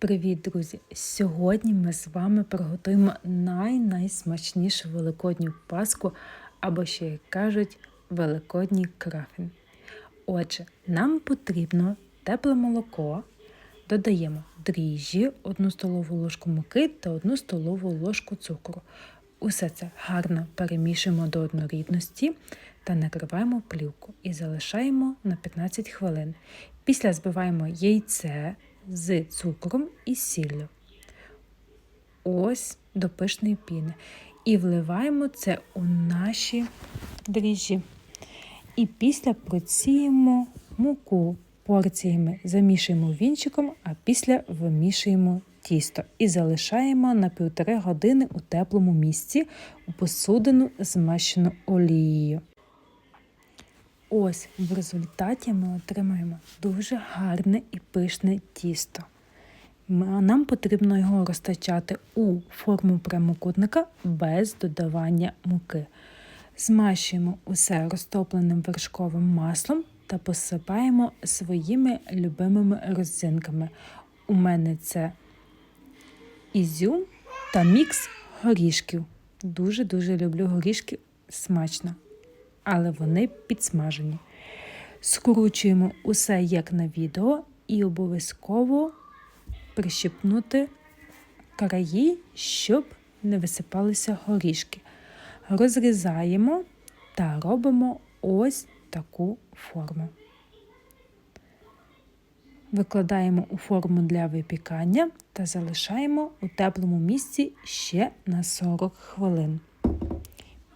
Привіт, друзі! Сьогодні ми з вами приготуємо най-найсмачнішу великодню паску, або ще як кажуть, великодній крафін. Отже, нам потрібно тепле молоко, додаємо дріжджі, 1 столову ложку муки та 1 столову ложку цукру. Усе це гарно перемішуємо до однорідності та накриваємо плівку і залишаємо на 15 хвилин. Після збиваємо яйце з цукром і сіллю. Ось до пишної піни. І вливаємо це у наші дріжджі. І після просіємо муку порціями, замішуємо вінчиком, а після вимішуємо тісто і залишаємо на півтори години у теплому місці у посудину змащену олією. Ось в результаті ми отримаємо дуже гарне і пишне тісто. Нам потрібно його розтачати у форму прямокутника без додавання муки. Змащуємо усе розтопленим вершковим маслом та посипаємо своїми любимими родзинками. У мене це ізюм та мікс горішків. Дуже-дуже люблю горішки смачно, але вони підсмажені. Скручуємо усе як на відео і обов'язково прищипнути краї, щоб не висипалися горішки. Розрізаємо та робимо ось таку форму. Викладаємо у форму для випікання та залишаємо у теплому місці ще на 40 хвилин.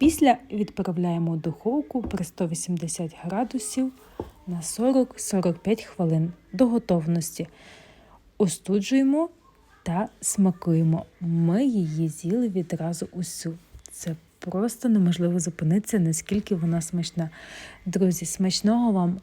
Після відправляємо духовку при 180 градусів на 40-45 хвилин до готовності. Остуджуємо та смакуємо. Ми її з'їли відразу усю. Це просто неможливо зупинитися, наскільки вона смачна. Друзі, смачного вам!